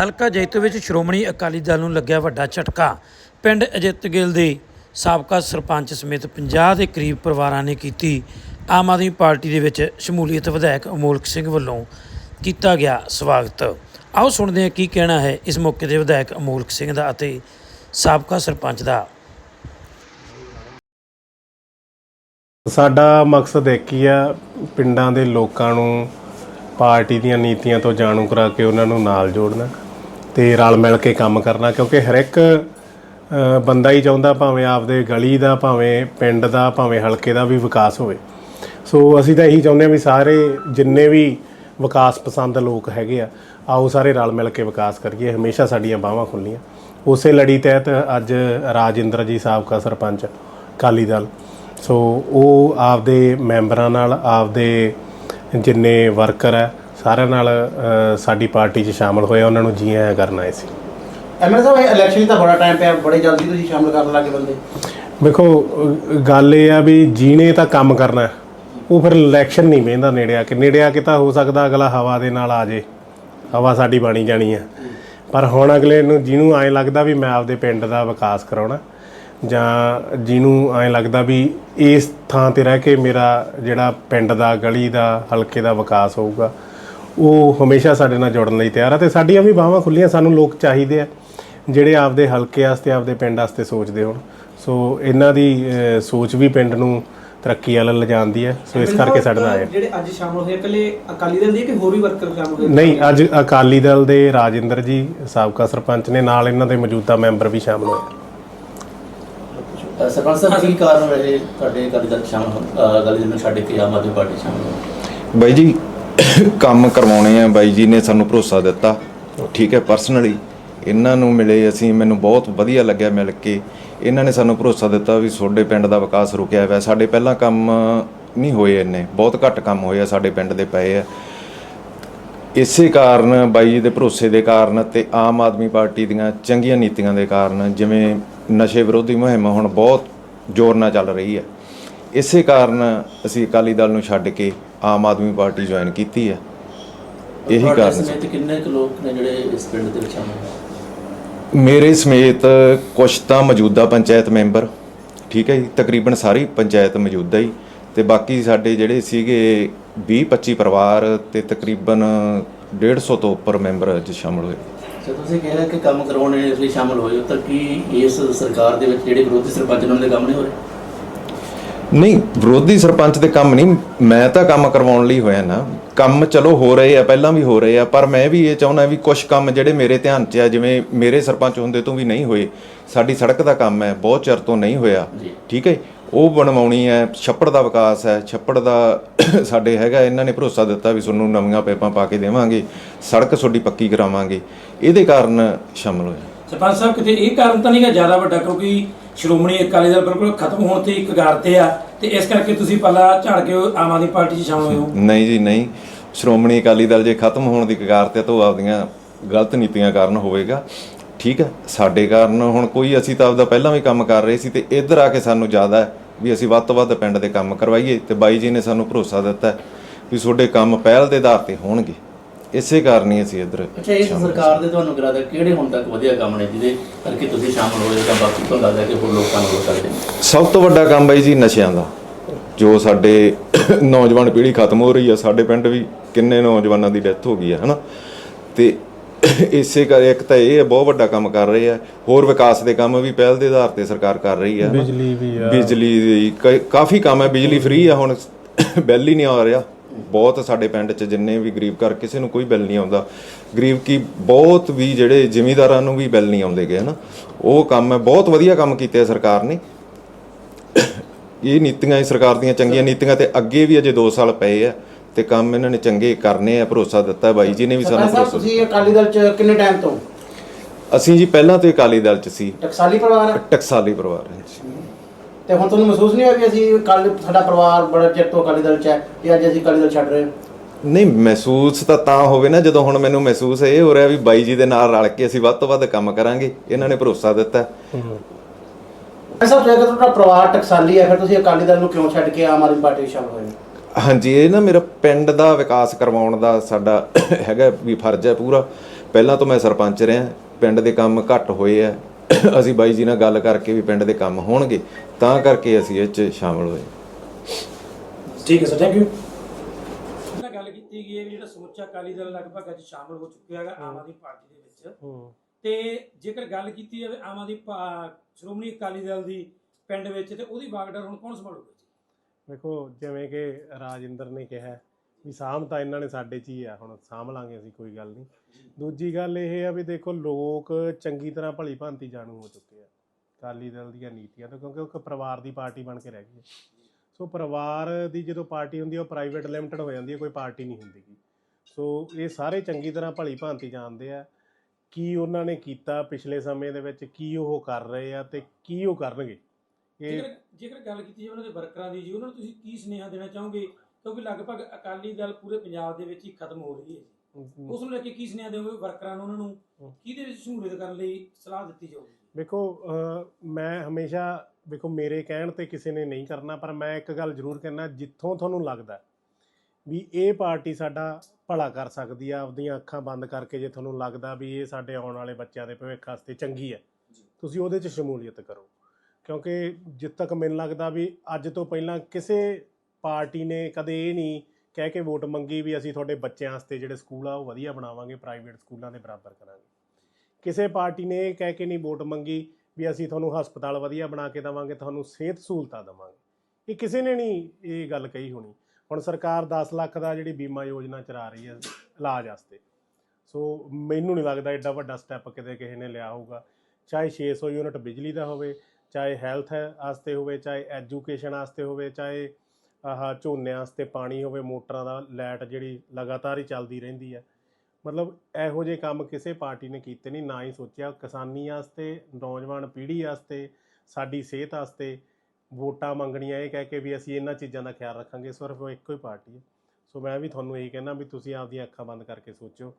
ਹਲਕਾ ਜੈਤੋ ਵਿੱਚ ਸ਼੍ਰੋਮਣੀ ਅਕਾਲੀ ਦਲ ਨੂੰ ਲੱਗਿਆ ਵੱਡਾ ਝਟਕਾ। ਪਿੰਡ ਅਜਿੱਤ ਗਿੱਲ ਦੇ ਸਾਬਕਾ ਸਰਪੰਚ ਸਮੇਤ 50 ਦੇ ਕਰੀਬ ਪਰਿਵਾਰਾਂ ਨੇ ਕੀਤੀ। ਆਮ ਆਦਮੀ ਪਾਰਟੀ ਦੇ ਵਿੱਚ ਸ਼ਮੂਲੀਅਤ ਵਿਧਾਇਕ ਅਮੋਲਕ ਸਿੰਘ ਵੱਲੋਂ ਕੀਤਾ ਗਿਆ ਸਵਾਗਤ। ਆਓ ਸੁਣਦੇ ਹਾਂ ਕੀ ਕਹਿਣਾ ਹੈ ਇਸ ਮੌਕੇ ਦੇ ਵਿਧਾਇਕ ਅਮੋਲਕ ਸਿੰਘ ਦਾ ਅਤੇ ਸਾਬਕਾ ਸਰਪੰਚ ਦਾ। ਸਾਡਾ ਮਕਸਦ ਇੱਕ ਹੀ ਆ, ਪਿੰਡਾਂ ਦੇ ਲੋਕਾਂ ਨੂੰ, ਪਾਰਟੀ ਦੀਆਂ ਨੀਤੀਆਂ ਤੋਂ ਜਾਣੂ ਕਰਾ ਕੇ ਉਹਨਾਂ ਨੂੰ ਨਾਲ ਜੋੜਨਾ। ਤੇ ਰਲ ਮਿਲ ਕੇ ਕੰਮ ਕਰਨਾ, ਕਿਉਂਕਿ ਹਰ ਇੱਕ ਬੰਦਾ ਹੀ ਚਾਹੁੰਦਾ ਭਾਵੇਂ ਆਪਦੇ ਗਲੀ ਦਾ, ਭਾਵੇਂ ਪਿੰਡ ਦਾ, ਭਾਵੇਂ ਹਲਕੇ ਦਾ ਵੀ ਵਿਕਾਸ ਹੋਵੇ। ਸੋ ਅਸੀਂ ਤਾਂ ਇਹੀ ਚਾਹੁੰਦੇ ਹਾਂ ਵੀ ਸਾਰੇ ਜਿੰਨੇ ਵੀ ਵਿਕਾਸ ਪਸੰਦ ਲੋਕ ਹੈਗੇ ਆ, ਆਓ ਸਾਰੇ ਰਲ ਮਿਲ ਕੇ ਵਿਕਾਸ ਕਰੀਏ, ਹਮੇਸ਼ਾ ਸਾਡੀਆਂ ਬਾਹਾਂ ਖੁੱਲੀਆਂ ਉਸੇ ਲੜੀ ਤਹਿਤ ਅੱਜ ਰਾਜਿੰਦਰ ਜੀ ਸਾਬਕਾ ਸਰਪੰਚ, ਅਕਾਲੀ ਦਲ। ਸੋ ਉਹ ਆਪਦੇ ਮੈਂਬਰਾਂ ਨਾਲ, ਆਪਦੇ ਜਿੰਨੇ ਵਰਕਰ ਹੈ ਸਾਰਿਆਂ ਨਾਲ ਅ, ਸਾਡੀ ਪਾਰਟੀ 'ਚ ਸ਼ਾਮਲ ਹੋਏ ਉਹਨਾਂ ਨੂੰ ਜੀ ਆਇਆਂ ਕਰਨ ਆਏ ਸੀ। ਐਮਐਲ ਸਾਹਿਬ ਇਹ ਇਲੈਕਸ਼ਨ ਤਾਂ ਬੜਾ ਟਾਈਮ ਪਿਆ ਬੜੇ ਜਲਦੀ ਤੁਸੀਂ ਸ਼ਾਮਲ ਕਰਨ ਲੱਗੇ ਬੰਦੇ। ਵੇਖੋ ਅ, ਗੱਲ ਇਹ ਆ ਵੀ ਜੀਣੇ ਤਾਂ ਕੰਮ ਕਰਨਾ ਹੈ। ਉਹ ਫਿਰ ਇਲੈਕਸ਼ਨ ਨਹੀਂ ਵੇਂਦਾ ਨੇੜੇ ਆ ਕੇ ਨੇੜੇ ਆ ਕੇ ਤਾਂ ਹੋ ਸਕਦਾ ਅਗਲਾ ਹਵਾ ਦੇ ਨਾਲ ਆ ਜੇ। ਹਵਾ ਸਾਡੀ ਬਾਣੀ ਜਾਣੀ ਆ ਪਰ ਹੁਣ ਅਗਲੇ ਨੂੰ ਜਿਹਨੂੰ ਐਂ ਲੱਗਦਾ ਵੀ ਮੈਂ ਆਪਦੇ ਪਿੰਡ ਦਾ ਵਿਕਾਸ ਕਰਾਉਣਾ ਜਾਂ ਜਿਹਨੂੰ ਐਂ ਲੱਗਦਾ ਵੀ ਇਸ ਥਾਂ ਤੇ ਰਹਿ ਕੇ ਮੇਰਾ ਜਿਹੜਾ ਪਿੰਡ ਦਾ ਗਲੀ ਦਾ ਹਲਕੇ ਦਾ ਵਿਕਾਸ ਹੋਊਗਾ ਉਹ ਹਮੇਸ਼ਾ ਸਾਡੇ ਨਾਲ ਜੁੜਨ ਲਈ ਤਿਆਰ ਆ ਤੇ ਸਾਡੀਆਂ ਵੀ ਬਾਹਾਂ ਖੁੱਲੀਆਂ ਸਾਨੂੰ ਲੋਕ ਚਾਹੀਦੇ ਆ ਜਿਹੜੇ ਆਪਦੇ ਹਲਕੇ ਵਾਸਤੇ ਆਪਦੇ ਪਿੰਡ ਵਾਸਤੇ ਸੋਚਦੇ ਹੋਣ। ਸੋ ਇਹਨਾਂ ਦੀ ਸੋਚ ਵੀ ਪਿੰਡ ਨੂੰ ਤਰੱਕੀ ਵੱਲ ਲਿਜਾਣਦੀ ਹੈ। ਸੋ ਇਸ ਕਰਕੇ ਸਾਡੇ ਨਾਲ ਆਏ। ਜਿਹੜੇ ਅੱਜ ਸ਼ਾਮਲ ਹੋਏ ਇਕੱਲੇ ਅਕਾਲੀ ਦਲ ਦੇ ਕਿ ਹੋਰ ਵੀ ਵਰਕਰ ਸ਼ਾਮਲ ਹੋਏ? ਨਹੀਂ ਅੱਜ ਅਕਾਲੀ ਦਲ ਦੇ ਰਾਜਿੰਦਰ ਜੀ ਸਾਬਕਾ ਸਰਪੰਚ ਨੇ ਨਾਲ ਇਹਨਾਂ ਦੇ ਮੌਜੂਦਾ ਮੈਂਬਰ ਵੀ ਸ਼ਾਮਲ ਹੋਏ। ਸਰਪੰਚ ਸਾਹਿਬ ਕੀ ਕਾਰਨ ਰਹੇ ਤੁਹਾਡੇ ਅਕਾਲੀ ਦਲ ਸ਼ਾਮਲ ਅਕਾਲੀ ਦਲ ਨੂੰ ਛੱਡ ਕੇ ਆਮ ਆਦਮੀ ਪਾਰਟੀ ਸ਼ਾਮਲ ਹੋਣ? ਬਾਈ ਜੀ ਕੰਮ ਕਰਵਾਉਣੇ ਆ ਬਾਈ ਜੀ ਨੇ ਸਾਨੂੰ ਭਰੋਸਾ ਦਿੱਤਾ। ਠੀਕ ਹੈ ਪਰਸਨਲੀ ਇਹਨਾਂ ਨੂੰ ਮਿਲੇ ਅਸੀਂ, ਮੈਨੂੰ ਬਹੁਤ ਵਧੀਆ ਲੱਗਿਆ ਮਿਲ ਕੇ। ਇਹਨਾਂ ਨੇ ਸਾਨੂੰ ਭਰੋਸਾ ਦਿੱਤਾ ਵੀ ਤੁਹਾਡੇ ਪਿੰਡ ਦਾ ਵਿਕਾਸ ਰੁਕਿਆ ਹੋਇਆ। ਸਾਡੇ ਪਹਿਲਾਂ ਕੰਮ ਨਹੀਂ ਹੋਏ ਇੰਨੇ, ਬਹੁਤ ਘੱਟ ਕੰਮ ਹੋਏ ਆ, ਸਾਡੇ ਪਿੰਡ ਦੇ ਪਏ ਆ। ਇਸੇ ਕਾਰਨ ਬਾਈ ਜੀ ਦੇ ਭਰੋਸੇ ਦੇ ਕਾਰਨ ਤੇ ਆਮ ਆਦਮੀ ਪਾਰਟੀ ਦੀਆਂ ਚੰਗੀਆਂ ਨੀਤੀਆਂ ਦੇ ਕਾਰਨ, ਜਿਵੇਂ ਨਸ਼ੇ ਵਿਰੋਧੀ ਮੁਹਿੰਮ ਹੁਣ ਬਹੁਤ ਜ਼ੋਰ ਨਾਲ ਚੱਲ ਰਹੀ ਹੈ। ਇਸੇ ਕਾਰਨ ਅਸੀਂ ਅਕਾਲੀ ਦਲ ਨੂੰ ਛੱਡ ਕੇ ਆਮ ਆਦਮੀ ਪਾਰਟੀ ਜੁਆਇਨ ਕੀਤੀ ਹੈ। ਇਹੀ ਕਾਰਨ ਸੀ। ਸਮੇਤ ਕਿੰਨੇ ਕੁ ਲੋਕ ਨੇ ਜਿਹੜੇ ਇਸ ਪਿੰਡ ਦੇ ਵਿੱਚ ਹੋਏ ਮੇਰੇ ਸਮੇਤ ਕੁਝ ਤਾਂ ਮੌਜੂਦਾ ਪੰਚਾਇਤ ਮੈਂਬਰ ਠੀਕ ਹੈ ਜੀ ਤਕਰੀਬਨ ਸਾਰੀ ਪੰਚਾਇਤ ਮੌਜੂਦਾ ਹੀ। ਤੇ ਬਾਕੀ ਸਾਡੇ ਜਿਹੜੇ ਸੀਗੇ 20 25 ਪਰਿਵਾਰ ਤੇ ਤਕਰੀਬਨ 150 ਤੋਂ ਉੱਪਰ ਮੈਂਬਰ ਅੱਜ ਸ਼ਾਮਲ ਹੋਏ। ਸੋ ਤੁਸੀਂ ਕਹਿ ਰਹੇ ਕਿ ਕੰਮ ਕਰਵਾਉਣੇ ਇਸ ਲਈ ਸ਼ਾਮਲ ਹੋਏ ਹੋ ਤਾਂ ਕੀ ਇਸ ਸਰਕਾਰ ਦੇ ਵਿੱਚ ਜਿਹੜੇ ਵਿਰੋਧੀ ਸਰਪੰਚ ਨੇ ਉਹਨਾਂ ਦੇ ਕੰਮ ਨਹੀਂ ਹੋ ਰਹੇ? ਨਹੀਂ ਵਿਰੋਧੀ ਸਰਪੰਚ ਦੇ ਕੰਮ ਨਹੀਂ ਮੈਂ ਤਾਂ ਕੰਮ ਕਰਵਾਉਣ ਲਈ ਹੋਇਆ ਨਾ। ਕੰਮ ਚਲੋ ਹੋ ਰਹੇ ਆ ਪਹਿਲਾਂ ਵੀ ਹੋ ਰਹੇ ਆ ਪਰ ਮੈਂ ਵੀ ਇਹ ਚਾਹੁੰਦਾ ਵੀ ਕੁਝ ਕੰਮ ਜਿਹੜੇ ਮੇਰੇ ਧਿਆਨ 'ਚ ਆ ਜਿਵੇਂ ਮੇਰੇ ਸਰਪੰਚ ਹੁੰਦੇ ਤੋਂ ਵੀ ਨਹੀਂ ਹੋਏ ਸਾਡੀ ਸੜਕ ਦਾ ਕੰਮ ਹੈ ਬਹੁਤ ਚਿਰ ਤੋਂ ਨਹੀਂ ਹੋਇਆ। ਠੀਕ ਹੈ ਉਹ ਬਣਵਾਉਣੀ ਹੈ ਛੱਪੜ ਦਾ ਵਿਕਾਸ ਹੈ ਛੱਪੜ ਦਾ ਸਾਡੇ ਹੈਗਾ ਇਹਨਾਂ ਨੇ ਭਰੋਸਾ ਦਿੱਤਾ ਵੀ ਤੁਹਾਨੂੰ ਨਵੀਆਂ ਪਾਈਪਾਂ ਪਾ ਕੇ ਦੇਵਾਂਗੇ ਸੜਕ ਤੁਹਾਡੀ ਪੱਕੀ ਕਰਾਵਾਂਗੇ। ਇਹਦੇ ਕਾਰਨ ਸ਼ਾਮਲ ਹੋਏ ਸਰਪੰਚ ਸਾਹਿਬ ਕਿਤੇ ਇਹ ਕਾਰਨ ਤਾਂ ਨਹੀਂਗਾ ਜ਼ਿਆਦਾ ਵੱਡਾ ਕਿਉਂਕਿ ਸ਼੍ਰੋਮਣੀ ਅਕਾਲੀ ਦਲ ਬਿਲਕੁਲ ਖਤਮ ਹੋਣ ਤੇ ਕਗਾਰ ਤੇ ਆ ਤੇ ਇਸ ਕਰਕੇ ਤੁਸੀਂ ਪੱਲਾ ਝਾੜ ਕੇ ਆਮ ਆਦਮੀ ਪਾਰਟੀ 'ਚ ਸ਼ਾਮਲ ਹੋਏ ਹੋ। ਨਹੀਂ ਜੀ, ਨਹੀਂ। ਸ਼੍ਰੋਮਣੀ ਅਕਾਲੀ ਦਲ ਜੇ ਖਤਮ ਹੋਣ ਦੀ ਕਗਾਰ ਤੇ ਤਾਂ ਉਹ ਆਪਦੀਆਂ ਗਲਤ ਨੀਤੀਆਂ ਕਾਰਨ ਹੋਵੇਗਾ। ਠੀਕ ਹੈ ਸਾਡੇ ਕਾਰਨ ਹੁਣ ਕੋਈ ਅਸੀਂ ਤਾਂ ਆਪਦਾ ਪਹਿਲਾਂ ਵੀ ਕੰਮ ਕਰ ਰਹੇ ਸੀ ਤੇ ਇੱਧਰ ਆ ਕੇ ਸਾਨੂੰ ਜ਼ਿਆਦਾ ਵੀ ਅਸੀਂ ਵੱਧ ਤੋਂ ਵੱਧ ਪਿੰਡ ਦੇ ਕੰਮ ਕਰਵਾਈਏ ਤੇ ਬਾਈ ਜੀ ਨੇ ਸਾਨੂੰ ਭਰੋਸਾ ਦਿੱਤਾ ਵੀ ਤੁਹਾਡੇ ਕੰਮ ਪਹਿਲ ਦੇ ਆਧਾਰ ਤੇ ਹੋਣਗੇ। ਇਸੇ ਕਾਰਨ ਹੀ ਅਸੀਂ ਇੱਧਰ ਅੱਛਾ ਇਸ ਸਰਕਾਰ ਦੇ ਤੁਹਾਨੂੰ ਲੱਗਦਾ ਕਿਹੜੇ ਹੁਣ ਤੱਕ ਵਧੀਆ ਕੰਮ ਨੇ ਜਿਹਦੇ ਕਰਕੇ ਤੁਸੀਂ ਸ਼ਾਮਲ ਹੋਏ? ਹੋ ਤਾਂ ਬਾਕੀ ਤੁਹਾਨੂੰ ਲੱਗਦਾ ਕਿ ਹੋਰ ਲੋਕਾਂ ਨੂੰ ਹੋ ਸਕਦੇ ਸਭ ਤੋਂ ਵੱਡਾ ਕੰਮ ਬਾਈ ਜੀ ਨਸ਼ਿਆਂ ਦਾ। ਜੋ ਸਾਡੇ ਨੌਜਵਾਨ ਪੀੜ੍ਹੀ ਖਤਮ ਹੋ ਰਹੀ ਆ ਸਾਡੇ ਪਿੰਡ ਵੀ ਕਿੰਨੇ ਨੌਜਵਾਨਾਂ ਦੀ ਡੈਥ ਹੋ ਗਈ ਆ ਹਨਾ? ਤੇ ਇਸੇ ਕਰ ਇੱਕ ਤਾਂ ਇਹ ਬਹੁਤ ਵੱਡਾ ਕੰਮ ਕਰ ਰਹੇ ਆ। ਹੋਰ ਵਿਕਾਸ ਦੇ ਕੰਮ ਵੀ ਪਹਿਲ ਦੇ ਆਧਾਰ ਤੇ ਸਰਕਾਰ ਕਰ ਰਹੀ ਆ ਹਨਾ। ਬਿਜਲੀ ਵੀ ਆ। ਬਿਜਲੀ ਦੀ ਕਾਫੀ ਕੰਮ ਹੈ ਬਿਜਲੀ ਫ੍ਰੀ ਆ ਹੁਣ। ਬਿੱਲ ਹੀ ਨਹੀਂ ਆ ਰਿਹਾ। ਬਹੁਤ ਸਾਡੇ ਪਿੰਡ 'ਚ ਜਿੰਨੇ ਵੀ ਗਰੀਬ ਘਰ ਕਿਸੇ ਨੂੰ ਕੋਈ ਬਿੱਲ ਨਹੀਂ ਆਉਂਦਾ। ਗਰੀਬ ਕੀ ਬਹੁਤ ਵੀ ਜਿਹੜੇ ਜ਼ਿਮੀਂਦਾਰਾਂ ਨੂੰ ਵੀ ਬਿੱਲ ਨਹੀਂ ਆਉਂਦੇਗੇ ਹਨਾ। ਉਹ ਕੰਮ ਹੈ ਬਹੁਤ ਵਧੀਆ ਕੰਮ ਕੀਤੇ ਸਰਕਾਰ ਨੇ। ਇਹ ਨੀਤੀਆਂ ਹੀ ਸਰਕਾਰ ਦੀਆਂ ਚੰਗੀਆਂ ਨੀਤੀਆਂ ਤੇ ਅੱਗੇ ਵੀ ਅਜੇ 2 ਸਾਲ ਪਏ ਆ ਤੇ ਕੰਮ ਇਹਨਾਂ ਨੇ ਚੰਗੇ ਕਰਨੇ ਆ ਭਰੋਸਾ ਦਿੱਤਾ ਬਾਈ ਜੀ ਨੇ ਵੀ ਸਾਨੂੰ ਭਰੋਸਾ ਤੁਸੀਂ ਅਕਾਲੀ ਦਲ ਚ ਕਿੰਨੇ ਟਾਈਮ ਤੋਂ? ਅਸੀਂ ਜੀ ਪਹਿਲਾਂ ਤੋਂ ਅਕਾਲੀ ਦਲ 'ਚ ਸੀ। ਟਕਸਾਲੀ ਪਰਿਵਾਰ ਟਕਸਾਲੀ ਪਰਿਵਾਰ ਹੈ ਜੀ। ਤੇ ਹੁਣ ਤੁਹਾਨੂੰ ਮਹਿਸੂਸ ਨਹੀਂ ਹੋਇਆ ਵੀ ਅਸੀਂ ਅਕਾਲੀ ਸਾਡਾ ਪਰਿਵਾਰ ਬੜਾ ਚਿਰ ਤੋਂ ਅਕਾਲੀ ਦਲ ਚ ਹੈ ਤੇ ਅੱਜ ਅਸੀਂ ਅਕਾਲੀ ਦਲ ਛੱਡ ਰਹੇ ਹਾਂ? ਨਹੀਂ ਮਹਿਸੂਸ ਤਾਂ ਤਾਂ ਹੋਵੇ ਨਾ ਜਦੋਂ ਹੁਣ ਮੈਨੂੰ ਮਹਿਸੂਸ ਇਹ ਹੋ ਰਿਹਾ ਵੀ ਬਾਈ ਜੀ ਦੇ ਨਾਲ ਰਲ ਕੇ ਅਸੀਂ ਵੱਧ ਤੋਂ ਵੱਧ ਕੰਮ ਕਰਾਂਗੇ ਇਹਨਾਂ ਨੇ ਭਰੋਸਾ ਦਿੱਤਾ। ਐਸਾ ਜੇਕਰ ਤੁਹਾਡਾ ਪਰਿਵਾਰ ਟਕਸਾਲੀ ਹੈ ਫਿਰ ਤੁਸੀਂ ਅਕਾਲੀ ਦਲ ਨੂੰ ਕਿਉਂ ਛੱਡ ਕੇ ਆਮ ਆਦਮੀ ਪਾਰਟੀ ਵਿੱਚ ਸ਼ਾਮਲ ਹੋਏ ਹਾਂਜੀ ਇਹ ਨਾ ਮੇਰਾ ਪਿੰਡ ਦਾ ਵਿਕਾਸ ਕਰਵਾਉਣ ਦਾ ਸਾਡਾ ਹੈਗਾ ਵੀ ਫਰਜ਼ ਹੈ ਪੂਰਾ। ਪਹਿਲਾਂ ਤੋਂ ਮੈਂ ਸਰਪੰਚ ਰਿਹਾ ਪਿੰਡ ਦੇ ਕੰਮ ਘੱਟ ਹੋਏ ਆ। ਅਸੀਂ ਬਾਈ ਜੀ ਨਾਲ ਗੱਲ ਕਰਕੇ ਵੀ ਪਿੰਡ ਦੇ ਕੰਮ ਹੋਣਗੇ। ਤਾਂ ਕਰਕੇ ਅਸੀਂ ਇਹ 'ਚ ਸ਼ਾਮਲ ਹੋਏ। ਠੀਕ ਹੈ ਸਰ ਥੈਂਕ ਯੂ ਨਾਲ ਗੱਲ ਕੀਤੀ ਗਈ ਹੈ ਕਿ ਜਿਹੜਾ ਸਮੁੱਚਾ ਅਕਾਲੀ ਦਲ ਲਗਭਗ ਅੱਜ ਸ਼ਾਮਲ ਹੋ ਚੁੱਕਿਆ ਹੈਗਾ ਆਮ ਆਦਮੀ ਪਾਰਟੀ ਦੇ ਵਿੱਚ। ਤੇ ਜੇਕਰ ਗੱਲ ਕੀਤੀ ਜਾਵੇ ਆਮ ਆਦਮੀ ਪਾ- ਸ਼੍ਰੋਮਣੀ ਅਕਾਲੀ ਦਲ ਦੀ ਪਿੰਡ ਵਿੱਚ ਤੇ ਉਹਦੀ ਬਾਗਡਰ ਹੁਣ ਕੌਣ ਸੰਭਾਲੂਗਾ ਜੀ? ਦੇਖੋ ਜਿਵੇਂ ਕਿ ਰਾਜਿੰਦਰ ਨੇ ਕਿਹਾ ਵੀ ਸਾਂਭ ਤਾਂ ਇਹਨਾਂ ਨੇ ਸਾਡੇ 'ਚ ਹੀ ਆ ਹੁਣ ਸਾਂਭ ਲਾਂਗੇ ਅਸੀਂ ਕੋਈ ਗੱਲ ਨਹੀਂ। ਦੂਜੀ ਗੱਲ ਇਹ ਆ ਵੀ ਦੇਖੋ ਲੋਕ ਚੰਗੀ ਤਰ੍ਹਾਂ ਭਲੀ ਭਾਂਤੀ ਜਾਣੂ ਹੋ ਚੁੱਕੇ ਆ। ਅਕਾਲੀ ਦਲ ਦੀਆਂ ਨੀਤੀਆਂ ਤੋਂ ਕਿਉਂਕਿ ਉਹ ਇੱਕ ਪਰਿਵਾਰ ਦੀ ਪਾਰਟੀ ਬਣ ਕੇ ਰਹਿ ਗਈ ਹੈ। ਸੋ ਪਰਿਵਾਰ ਦੀ ਜਦੋਂ ਪਾਰਟੀ ਹੁੰਦੀ ਹੈ ਉਹ ਪ੍ਰਾਈਵੇਟ ਲਿਮਟਿਡ ਹੋ ਜਾਂਦੀ ਹੈ ਕੋਈ ਪਾਰਟੀ ਨਹੀਂ ਹੁੰਦੀ ਸੋ ਇਹ ਸਾਰੇ ਚੰਗੀ ਤਰ੍ਹਾਂ ਭਲੀ ਭਾਂਤੀ ਜਾਣਦੇ ਆ ਕੀ ਉਹਨਾਂ ਨੇ ਕੀਤਾ ਪਿਛਲੇ ਸਮੇਂ ਦੇ ਵਿੱਚ ਕੀ ਉਹ ਕਰ ਰਹੇ ਆ ਤੇ ਕੀ ਉਹ ਕਰਨਗੇ। ਇਹ ਜੇਕਰ ਜੇਕਰ ਗੱਲ ਕੀਤੀ ਜਾਵੇ ਉਹਨਾਂ ਦੇ ਵਰਕਰਾਂ ਦੀ ਜੀ ਉਹਨਾਂ ਨੂੰ ਤੁਸੀਂ ਕੀ ਸੁਨੇਹਾ ਦੇਣਾ ਚਾਹੋਗੇ? ਕਿਉਂਕਿ ਲਗਭਗ ਅਕਾਲੀ ਦਲ ਪੂਰੇ ਪੰਜਾਬ ਦੇ ਵਿੱਚ ਹੀ ਖਤਮ ਹੋ ਰਹੀ ਹੈ ਉਸ ਨੂੰ ਲੈ ਕੇ ਕੀ ਸੁਨੇਹਾ ਦਿਓਗੇ ਵਰਕਰਾਂ ਨੂੰ ਉਹਨਾਂ ਨੂੰ? ਕਿਹਦੇ ਵਿੱਚ ਸ਼ਮੂਲੀਅਤ ਕਰਨ ਲਈ ਸਲਾਹ ਦਿੱਤੀ ਜਾਊਗੀ? ਵੇਖੋ ਮੈਂ ਹਮੇਸ਼ਾ ਵੇਖੋ ਮੇਰੇ ਕਹਿਣ ਤੇ ਕਿਸੇ ਨੇ ਨਹੀਂ ਕਰਨਾ ਪਰ ਮੈਂ ਇੱਕ ਗੱਲ ਜ਼ਰੂਰ ਕਹਿਣਾ ਜਿੱਥੋਂ ਤੁਹਾਨੂੰ ਲੱਗਦਾ ਵੀ ਇਹ ਪਾਰਟੀ ਸਾਡਾ ਭਲਾ ਕਰ ਸਕਦੀ ਆ ਆਪਦੀਆਂ ਅੱਖਾਂ ਬੰਦ ਕਰਕੇ ਜੇ ਤੁਹਾਨੂੰ ਲੱਗਦਾ ਵੀ ਇਹ ਸਾਡੇ ਆਉਣ ਵਾਲੇ ਬੱਚਿਆਂ ਦੇ ਭਵਿੱਖ ਵਾਸਤੇ ਚੰਗੀ ਹੈ ਤੁਸੀਂ ਉਹਦੇ 'ਚ ਸ਼ਮੂਲੀਅਤ ਕਰੋ। ਕਿਉਂਕਿ ਜਿੱਦ ਤੱਕ ਮੈਨੂੰ ਲੱਗਦਾ ਵੀ ਅੱਜ ਤੋਂ ਪਹਿਲਾਂ ਕਿਸੇ ਪਾਰਟੀ ਨੇ ਕਦੇ ਇਹ ਨਹੀਂ ਕਹਿ ਕੇ ਵੋਟ ਮੰਗੀ ਵੀ ਅਸੀਂ ਤੁਹਾਡੇ ਬੱਚਿਆਂ ਵਾਸਤੇ ਜਿਹੜੇ ਸਕੂਲ ਆ ਉਹ ਵਧੀਆ ਬਣਾਵਾਂਗੇ ਪ੍ਰਾਈਵੇਟ ਸਕੂਲਾਂ ਦੇ ਬਰਾਬਰ ਕਰਾਂਗੇ। ਕਿਸੇ ਪਾਰਟੀ ਨੇ ਇਹ ਕਹਿ ਕੇ ਨਹੀਂ ਵੋਟ ਮੰਗੀ ਵੀ ਅਸੀਂ ਤੁਹਾਨੂੰ ਹਸਪਤਾਲ ਵਧੀਆ ਬਣਾ ਕੇ ਦੇਵਾਂਗੇ, ਤੁਹਾਨੂੰ ਸਿਹਤ ਸਹੂਲਤਾਂ ਦੇਵਾਂਗੇ। ਇਹ ਕਿਸੇ ਨੇ ਨਹੀਂ ਇਹ ਗੱਲ ਕਹੀ ਹੋਣੀ। ਹੁਣ ਸਰਕਾਰ 10 ਲੱਖ ਦਾ ਜਿਹੜੀ ਬੀਮਾ ਯੋਜਨਾ ਚਲਾ ਰਹੀ ਹੈ ਇਲਾਜ ਵਾਸਤੇ। ਸੋ ਮੈਨੂੰ ਨਹੀਂ ਲੱਗਦਾ ਐਡਾ ਵੱਡਾ ਸਟੈਪ ਕਿਤੇ ਕਿਸੇ ਨੇ ਲਿਆ ਹੋਊਗਾ। ਚਾਹੇ 600 ਯੂਨਿਟ ਬਿਜਲੀ ਦਾ ਹੋਵੇ, ਚਾਹੇ ਹੈਲਥ ਵਾਸਤੇ ਹੋਵੇ, ਚਾਹੇ ਐਜੂਕੇਸ਼ਨ ਵਾਸਤੇ ਹੋਵੇ, ਚਾਹੇ ਆਹ ਝੋਨਿਆਂ ਵਾਸਤੇ ਪਾਣੀ ਹੋਵੇ, ਮੋਟਰਾਂ ਦਾ ਲਾਈਟ ਜਿਹੜੀ ਲਗਾਤਾਰ ਹੀ ਚੱਲਦੀ ਰਹਿੰਦੀ ਹੈ। ਮਤਲਬ ਇਹੋ ਜਿਹੇ ਕੰਮ ਕਿਸੇ ਪਾਰਟੀ ਨੇ ਕੀਤੇ ਨਹੀਂ, ਨਾ ਹੀ ਸੋਚਿਆ। ਕਿਸਾਨੀ ਵਾਸਤੇ, ਨੌਜਵਾਨ ਪੀੜ੍ਹੀ ਵਾਸਤੇ, ਸਾਡੀ ਸਿਹਤ ਵਾਸਤੇ ਵੋਟਾਂ ਮੰਗਣੀਆਂ, ਇਹ ਕਹਿ ਕੇ ਵੀ ਅਸੀਂ ਇਹਨਾਂ ਚੀਜ਼ਾਂ ਦਾ ਖਿਆਲ ਰੱਖਾਂਗੇ, ਸਿਰਫ ਇੱਕੋ ਹੀ ਪਾਰਟੀ ਹੈ। ਸੋ ਮੈਂ ਵੀ ਤੁਹਾਨੂੰ ਇਹੀ ਕਹਿਣਾ ਵੀ ਤੁਸੀਂ ਆਪਦੀਆਂ ਅੱਖਾਂ ਬੰਦ ਕਰਕੇ ਸੋਚੋ